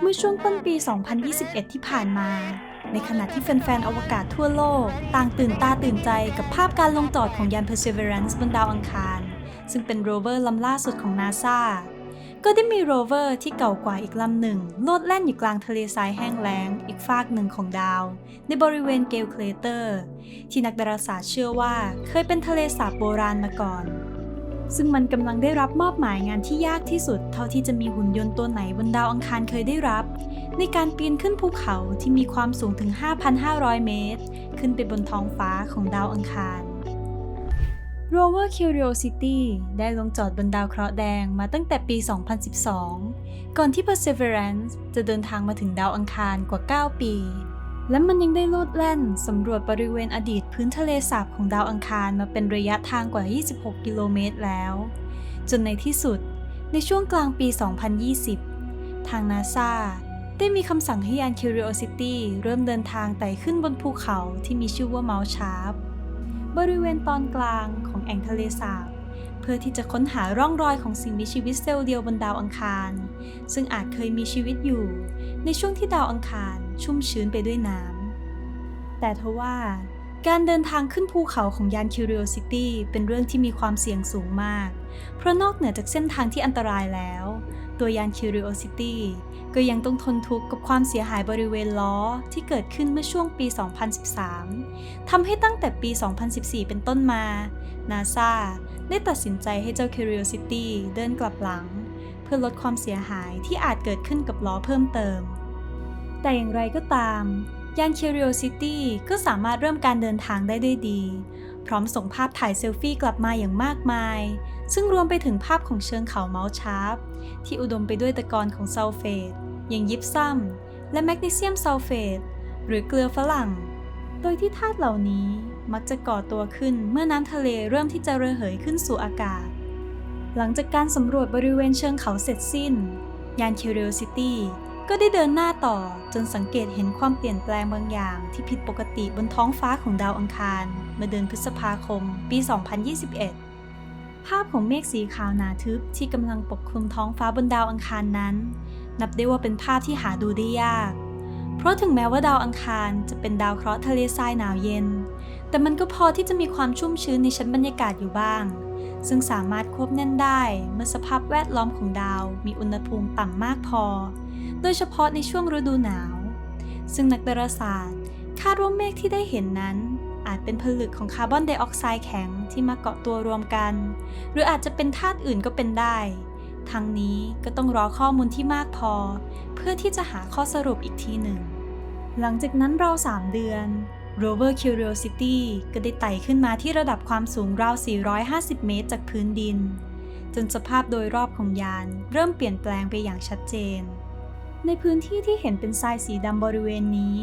เมื่อช่วงต้นปี 2021 ที่ผ่านมา ในขณะที่แฟนๆ อวกาศทั่วโลก ต่างตื่นตาตื่นใจกับภาพการลงจอดของยาน Perseverance บนดาวอังคาร ซึ่งเป็นโรเวอร์ลำล่าสุดของ NASA ก็ได้มีโรเวอร์ที่เก่ากว่าอีกลำหนึ่ง โลดแล่นอยู่กลางทะเลทรายแห้งแล้ง อีกฟากหนึ่งของดาว ในบริเวณเกลเคลเตอร์ ที่นักดาราศาสตร์เชื่อว่าเคยเป็นทะเลสาบโบราณมาก่อน ซึ่งมันกำลังได้รับมอบหมายงานที่ยากที่สุด เท่าที่จะมีหุ่นยนต์ตัวไหนบนดาวอังคารเคยได้รับ ในการปีนขึ้นภูเขาที่มีความสูงถึง 5,500 เมตร ขึ้นไปบนท้องฟ้าของดาวอังคาร Rover Curiosity ได้ลงจอดบนดาวเคราะห์แดงมาตั้งแต่ปี 2012 ก่อนที่ Perseverance จะเดินทางมาถึงดาวอังคารกว่า 9 ปี และมันยังได้โลดแล่นสำรวจบริเวณอดีตพื้นทะเลสาบของดาวอังคารมาเป็นระยะทางกว่า 26 กิโลเมตรแล้ว จนในที่สุด ในช่วงกลางปี 2020 ทาง NASA ได้มีคำสั่งให้ยาน Curiosity เริ่มเดินทางไต่ขึ้นบนภูเขาที่มีชื่อว่า Mount Sharp บริเวณตอนกลางของแอ่งทะเลสาบ เพื่อที่จะค้นหาร่องรอยของสิ่งมีชีวิตเซลล์เดียวบนดาวอังคาร ซึ่งอาจเคยมีชีวิตอยู่ ในช่วงที่ดาวอังคารชุ่มชื้นไปด้วยน้ำ แต่ทว่าการเดินทางขึ้นภูเขาของยาน Curiosity เป็นเรื่องที่มีความเสี่ยงสูงมาก เพราะนอกเหนือจากเส้นทางที่อันตรายแล้ว ตัวยาน Curiosity ก็ยังต้องทนทุกข์กับความเสียหายบริเวณล้อที่เกิดขึ้นเมื่อช่วงปี 2013 ทำให้ตั้งแต่ปี 2014 เป็นต้นมา NASA ได้ตัดสินใจให้เจ้า Curiosity เดินกลับหลัง เพื่อลดความเสียหายที่อาจเกิดขึ้นกับล้อเพิ่มเติม แต่อย่างไรก็ตาม ยาน Curiosity ก็สามารถเริ่มการเดินทางได้ด้วยดี พร้อมส่งภาพถ่ายเซลฟี่กลับมาอย่างมากมาย ซึ่งรวมไปถึงภาพของเชิงเขาเมาส์ชาร์ปที่อุดมไปด้วยตะกอนของซัลเฟตอย่างยิปซัมและแมกนีเซียมซัลเฟตหรือเกลือฝรั่ง โดยที่ธาตุเหล่านี้มักจะก่อตัวขึ้นเมื่อน้ำทะเลเริ่มที่จะระเหยขึ้นสู่อากาศ หลังจากการสำรวจบริเวณเชิงเขาเสร็จสิ้น ยาน Curiosity ก็ได้เดินหน้าต่อจนสังเกตเห็นความเปลี่ยนแปลงบางอย่างที่ผิดปกติบนท้องฟ้าของดาวอังคารเมื่อเดือนพฤษภาคม ปี 2021 ภาพของเมฆสีขาวหนาทึบที่กำลังปกคลุมท้องฟ้าบนดาวอังคารนั้น นับได้ว่าเป็นภาพที่หาดูได้ยาก เพราะถึงแม้ว่าดาวอังคารจะเป็นดาวเคราะห์ทะเลทรายหนาวเย็น แต่มันก็พอที่จะมีความชุ่มชื้นในชั้นบรรยากาศอยู่บ้าง ซึ่งสามารถควบแน่นได้เมื่อสภาพแวดล้อมของดาวมีอุณหภูมิต่ำมากพอ โดยเฉพาะในช่วงฤดูหนาว ซึ่งนักดาราศาสตร์ คาดว่าเมฆที่ได้เห็นนั้น อาจเป็นผลึกของคาร์บอนไดออกไซด์แข็งที่มาเกาะตัวรวมกัน หรืออาจจะเป็นธาตุอื่นก็เป็นได้ทั้งนี้ก็ต้องรอข้อมูลที่มากพอ เพื่อที่จะหาข้อสรุปอีกทีหนึ่ง หลังจากนั้นรา3เดือน Rover Curiosity ก็ได้ไต่ขึ้นมาที่ระดับความสูงราว 450 เมตรจากพื้นดิน จนสภาพโดยรอบของยานเริ่มเปลี่ยนแปลงไปอย่างชัดเจน ในพื้นที่ที่เห็นเป็นทรายสีดำบริเวณนี้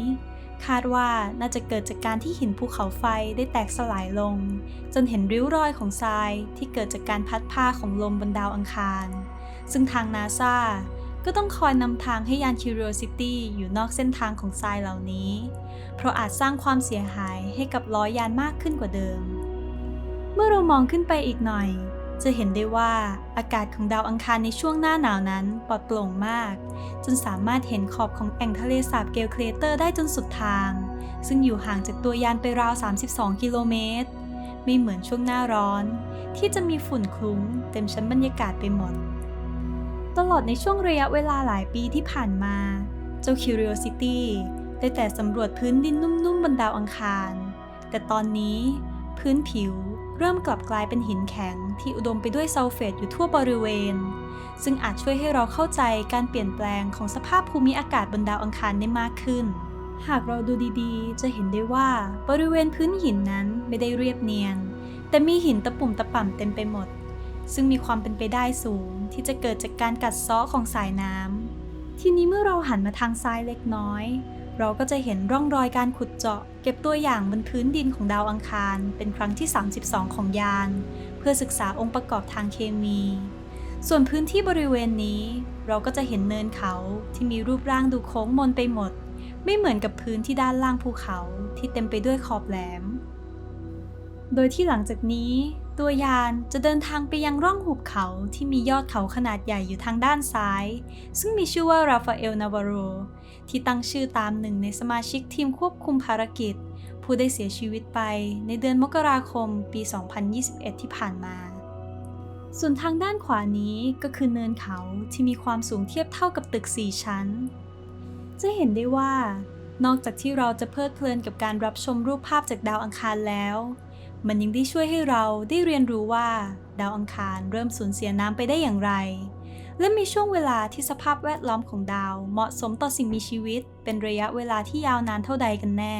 คาดว่าน่าจะเกิดจากการที่หินภูเขาไฟได้แตกสลายลง จนเห็นริ้วรอยของทรายที่เกิดจากการพัดพาของลมบนดาวอังคาร ซึ่งทางนาซาก็ต้องคอยนำทางให้ยาน Curiosity อยู่นอกเส้นทางของทรายเหล่านี้ เพราะอาจสร้างความเสียหายให้กับล้อยานมากขึ้นกว่าเดิม เมื่อเรามองขึ้นไปอีกหน่อย จะเห็นได้ว่าอากาศของดาวอังคารในช่วงหน้าหนาวนั้นปลอดโปร่งมาก จนสามารถเห็นขอบของแอ่งทะเลสาบเกลเคลเตอร์ได้จนสุดทาง ซึ่งอยู่ห่างจากตัวยานไปราว 32 กิโลเมตร ไม่เหมือนช่วงหน้าร้อน ที่จะมีฝุ่นคลุ้ง เต็มชั้นบรรยากาศไปหมด ตลอดในช่วงระยะเวลาหลายปีที่ผ่านมา เจ้า Curiosity ได้แต่สำรวจพื้นดินนุ่มๆบนดาวอังคาร แต่ตอนนี้ พื้นผิวเริ่มกลับกลายเป็นหินแข็งที่อุดมไปด้วยซัลเฟตอยู่ทั่วบริเวณ ซึ่งอาจช่วยให้เราเข้าใจการเปลี่ยนแปลงของสภาพภูมิอากาศบนดาวอังคารได้มากขึ้น หากเราดูดีๆ จะเห็นได้ว่าบริเวณพื้นหินนั้นไม่ได้เรียบเนียน แต่มีหินตะปุ่มตะป่ำเต็มไปหมด ซึ่งมีความเป็นไปได้สูงที่จะเกิดจากการกัดเซาะของสายน้ำทีนี้เมื่อเราหันมาทางซ้ายเล็กน้อย เราก็จะเห็นร่องรอยการขุดเจาะ เก็บตัวอย่างบนพื้นดินของดาวอังคาร เป็นครั้งที่ 32 ของยาน เพื่อศึกษาองค์ประกอบทางเคมี ส่วนพื้นที่บริเวณนี้ เราก็จะเห็นเนินเขาที่มีรูปร่างดูโค้งมนไปหมด ไม่เหมือนกับพื้นที่ด้านล่างภูเขาที่เต็มไปด้วยขอบแหลม โดยที่หลังจากนี้ ตัวยานจะเดินทางไปยังร่องหุบเขาที่มียอดเขาขนาดใหญ่อยู่ทางด้านซ้าย ซึ่งมีชื่อว่าราฟาเอลนาวาโรที่ตั้งชื่อตามหนึ่งในสมาชิกทีมควบคุมภารกิจ ผู้ได้เสียชีวิตไปในเดือนมกราคมปี 2021 ที่ผ่านมา ส่วนทางด้านขวานี้ก็คือเนินเขาที่มีความสูงเทียบเท่ากับตึก 4 ชั้น จะเห็นได้ว่า นอกจากที่เราจะเพลิดเพลินกับการรับชมรูปภาพจากดาวอังคารแล้ว มันยังได้ช่วยให้เราได้เรียนรู้ว่าดาวอังคารเริ่มสูญเสียน้ำไปได้อย่างไร และมีช่วงเวลาที่สภาพแวดล้อมของดาวเหมาะสมต่อสิ่งมีชีวิต เป็นระยะเวลาที่ยาวนานเท่าใดกันแน่